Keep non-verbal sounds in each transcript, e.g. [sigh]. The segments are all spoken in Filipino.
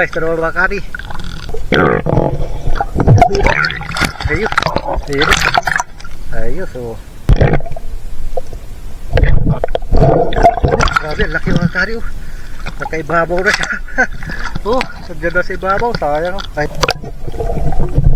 size naman mga kani. Ayos. Ayos. Ayos oh. Grabe, laki mga kani oh. Nakaibabaw na siya. [laughs] oh, nandiyan na sa ibabaw. Sayang oh.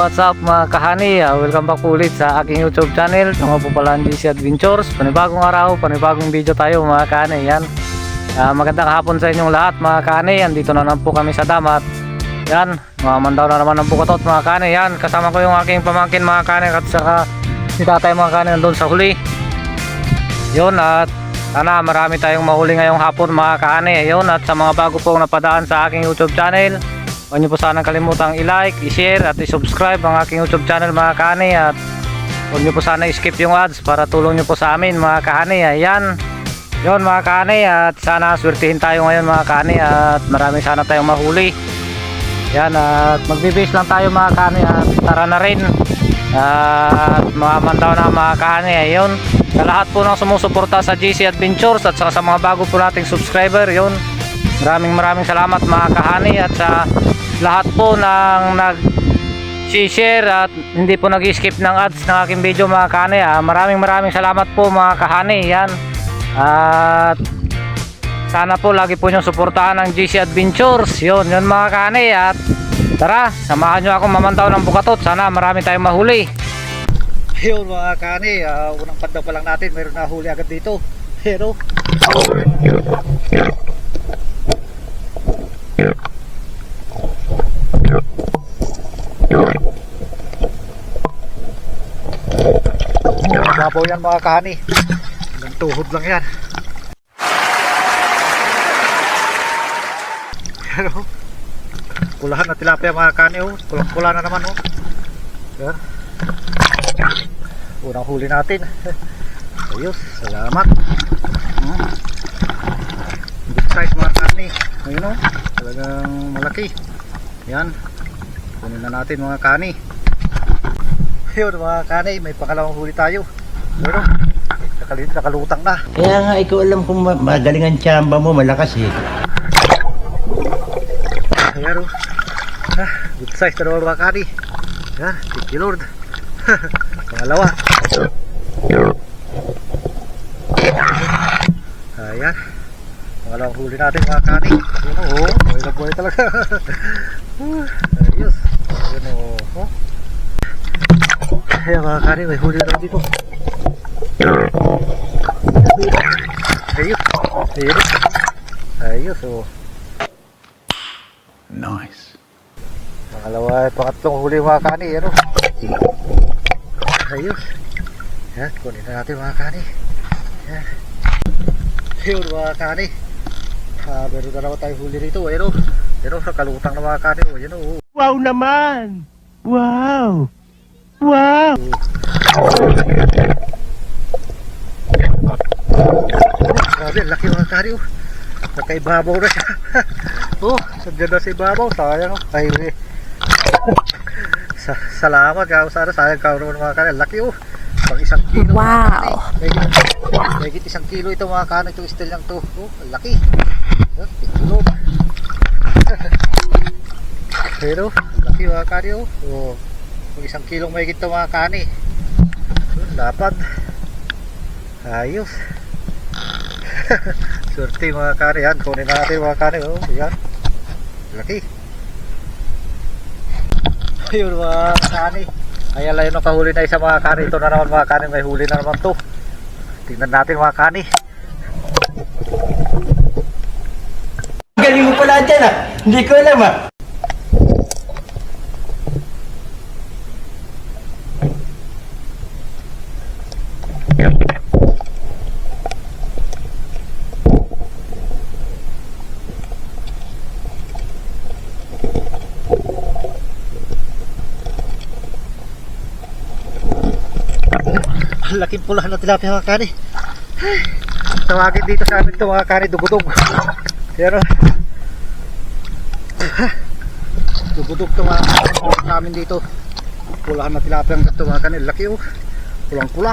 What's up mga kahani? Ah, welcome back ulit sa aking YouTube channel. Ito nga po pala ang DC Adventures. Panibagong araw, panibagong video tayo mga kahani. Yan. Ah, magandang hapon sa inyong lahat mga kahani. Andito na naman po kami sa damat. Yan, mga mandaw na naman ng bukatot mga kahani. Yan, kasama ko yung aking pamangkin mga kahani at saka si tatay mga kahani nandun sa huli. Yun at sana marami tayong mahuli ngayong hapon mga kahani. Yun at sa mga bago pong napadaan sa aking YouTube channel. Huwag niyo po sanang kalimutang i-like, i-share at i-subscribe ang aking YouTube channel mga kahani at huwag niyo po sana i-skip yung ads para tulong niyo po sa amin mga kahani. Ayan. Yon mga kahani at sana swertihin tayo ngayon mga kahani at marami sana tayong mahuli. Yan at magbibis lang tayo mga kahani at tara na rin. At mamandaw na mga kahani. Ayun. Sa lahat po ng sumusuporta sa GC Adventures at saka sa mga bago po nating subscriber. Yun. Maraming maraming salamat mga kahani at sa lahat po ng nag share at hindi po nag-skip ng ads ng aking video mga kahani. Ah, maraming maraming salamat po mga kahani. Yan. At sana po lagi po nyo suportahan ang GC Adventures. Yun, yun mga kahani. At tara, samahan nyo akong mamantaw ng bukatot. Sana marami tayong mahuli. Yun mga kahani, ah, unang pandaw pa lang natin, mayroon na huli agad dito. Pero Mababaw yan mga kahani. Ilang tuhod lang yan. Pero, kulahan na tilapia mga kahani oh. Kulang kula na naman oh. Yan. Unang huli natin. [laughs] Ayos, salamat. Hmm. Big size mga kahani. Ayun oh, talagang malaki. Yan. Kunin na natin mga kahani. Yun mga kanay, may pangalawang huli tayo. Pero, nakalit, nakalutang na. Kaya nga ikaw alam kung ma- magaling ang tsamba mo, malakas eh. Ayan o. Ah, good size na naman mga. Yan, thank you Lord. [laughs] Pangalawa. Ayan. Pangalawang huli natin mga kanay. Yun o, oh, buhay na buhay talaga. [laughs] Ayos. Yun o. Oh. Ayan mga kanay, may huli na dito. Ayos. Ayos. Ayos o. Nice. Pangalawa, pangatlong huli mga kani, ano? Ayos. Yan, kunin na natin mga kani. Yan. Yun mga kani. Ah, meron na naman tayo huli rito, ano? Pero sa kalutang na mga kani, oh, yun oh. Wow naman! Wow! Wow! Grabe, laki mga kani, oh. Nakaibabaw na siya. [laughs] oh, nandiyan na sa ibabaw, sayang. Ay, eh. Sa salamat, kao sana, sayang kao naman mga kani. Ang Laki, oh. Pag isang kilo. Wow. May Mahigit isang kilo ito mga kanan itong style lang to. Oh, laki. Yan, kilo. [laughs] Pero, laki mga kani oh. Kung isang kilong mahigit ito mga kani. Yun, dapat. Ayos. [laughs] Swerte mga kani yan. Kunin natin mga kani oh. Yan. Laki. Ayun mga kani. Ayan lang yung nakahuli na isa mga kani. Ito na naman mga kani. May huli na naman to. Tingnan natin mga kani. Galing mo pala dyan ah! Hindi ko alam ah! Laking pula na tilapia mga kani. Tawagin dito sa amin ito mga kani, dugudog. Pero, dugudog ito mga kani namin dito. Pulahan na tilapia ang ito mga kani. Laki oh. Pulang pula.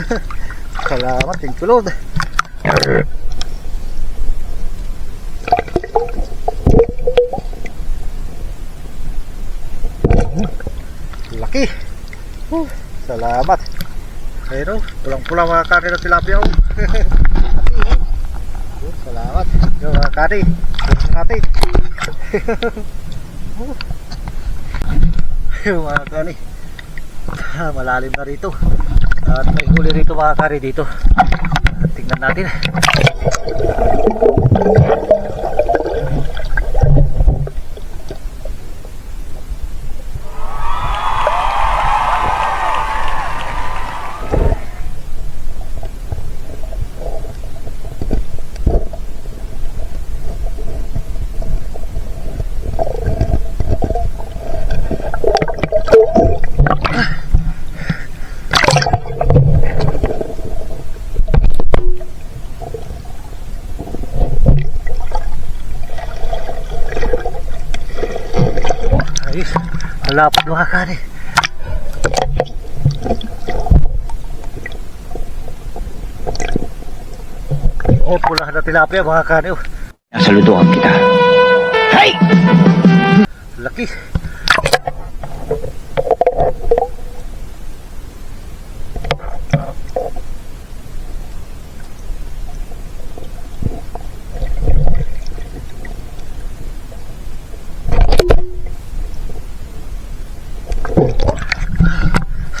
[laughs] Salamat, thank you Lord. Laki. Oh, salamat. Pero, pulang-pulang mga kani ng tilapia. [laughs] oh. oh, salamat. Yung mga kani. Tingnan natin. [laughs] Mga kani. Ah, Malalim na rito. At may huli rito mga kani dito. Tingnan natin. Ayos. Mga kani. Oh, pula na tilapia mga kani. Oh. Salutuhan kita. Laki.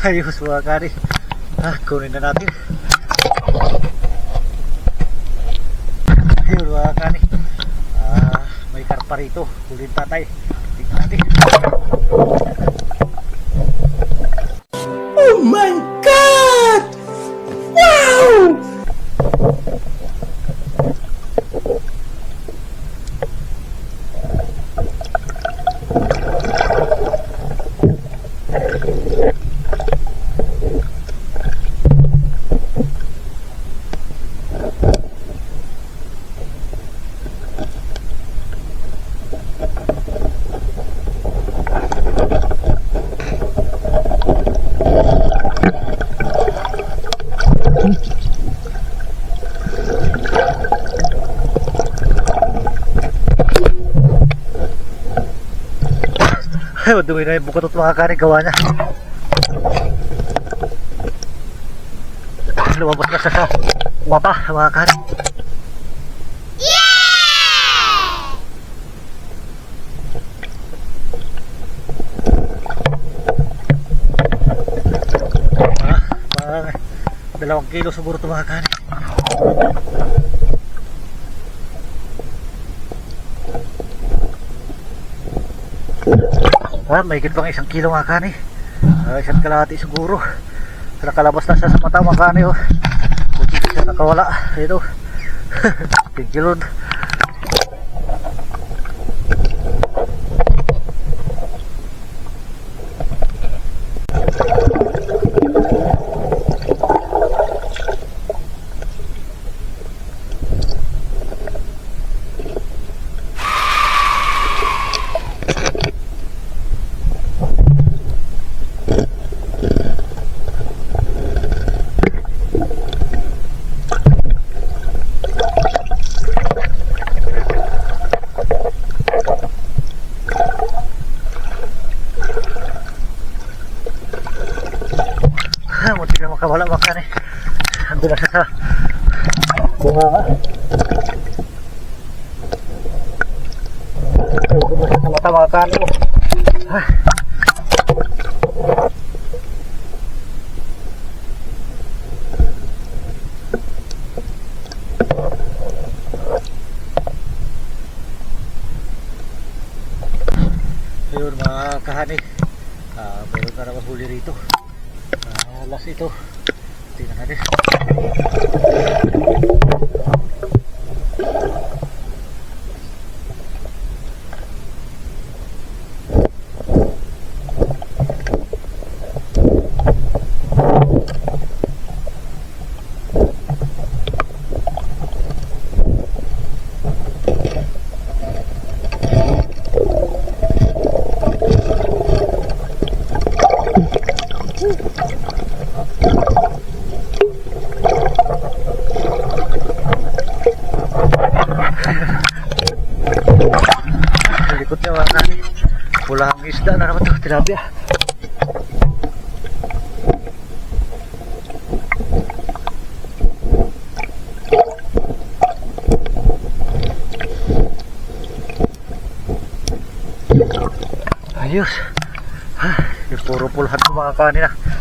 Ayos mga kani. Ah, kunin na natin. Ayun mga kani. Ah, may karpa rito. Kulin tatay. Tingnan natin. Ay, madumi na yung bukatot mga kani gawa niya. Lumabas na siya sa mata mga kani. Ah, parang dalawang kilo siguro ito mga kani. Ah, may pang isang kilo mga kani. Ah, isang kalahati siguro. Nakalabas na siya sa mata mga kani. Oh. Buti siya nakawala. Ito. [laughs] Thank you. Ah, Muntik na makawala mga kani. Ando na siya sa bunga nga. Ando na siya sa mata mga kani. Ah. Mga kahani. Ah, meron na naman huli rito. Ah, last ito. Tingnan natin. Sa likod niya mga kani. Pulang isda na naman to, tilapia. Ayos. Ah, yung puro pulhan ko mga kanin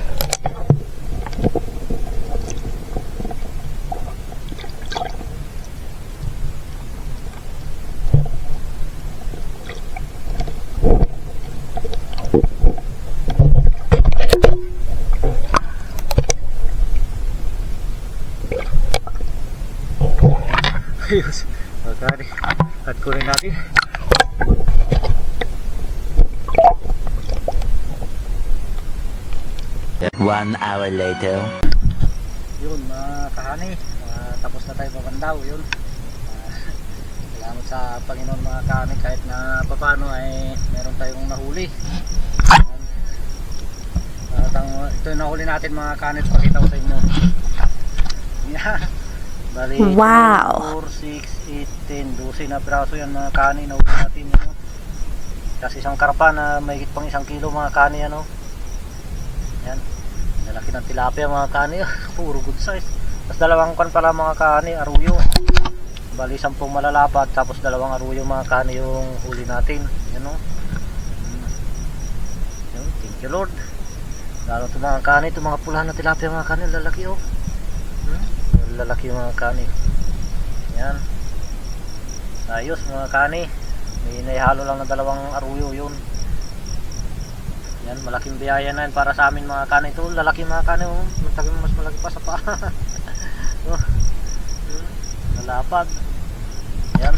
Mga kanin. At kunin natin. One hour later. Yun mga kahani, ah, tapos na tayo papandaw yun. Ah, salamat sa Panginoon mga kahani kahit na papano ay meron tayong nahuli. At ang, ito yung nahuli natin mga kahani, pakita ko sa inyo. [laughs] Yeah. Bali, Wow. 4, 6, 8, 10, 12 na braso yan mga kahani nahuli natin. Yun, no? Kasi isang karpa na may pang isang kilo mga kahani ano. Yan. Lalaki ng tilapia mga kani. [laughs] Puro good size. Tapos dalawang kan pala mga kani, aruyo. Bali, sampung malalapad. Tapos dalawang aruyo mga kani yung huli natin. Yan o. Mm. Yun, thank you Lord. Lalo ito mga kani, ito mga pulahan na tilapia mga kani. Lalaki o. Hmm? Lalaki yung mga kani. Yan. Ayos mga kani. May naihalo lang na dalawang aruyo yun. Yan, malaking biyaya na yan para sa amin mga kanay. Ito, lalaki mga kanay. Oh. Matagin mas malaki pa sa paa. [laughs] oh. Hmm, Nalapad. Yan,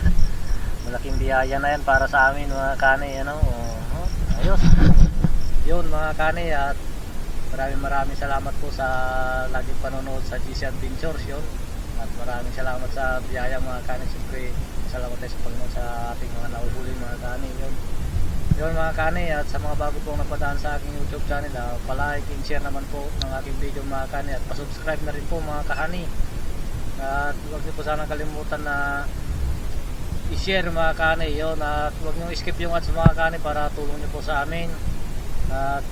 [laughs] malaking biyaya na yan para sa amin mga kanay. Ano? Oh, oh. Ayos. Yun mga kanay. At maraming maraming salamat po sa laging panonood sa GC Adventures yun. At maraming salamat sa biyaya mga kanay. Siyempre, salamat tayo sa Panginoon sa ating mga nauhuli mga kanay. Yun. Yun mga kani at sa mga bago pong napadaan sa aking YouTube channel, uh, palike and share naman po ng aking video mga kani at pasubscribe na rin po mga kahani. At huwag niyo po sana kalimutan na i-share mga kani yun at huwag niyo skip yung ads mga kani para tulong niyo po sa amin. At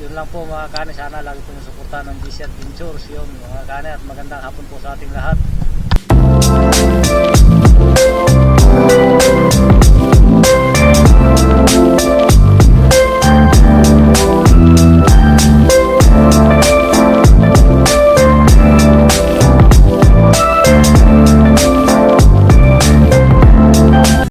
yun lang po mga kani, sana lagi po niyo suportahan ng GC Adventures yun mga kani at magandang hapon po sa ating lahat.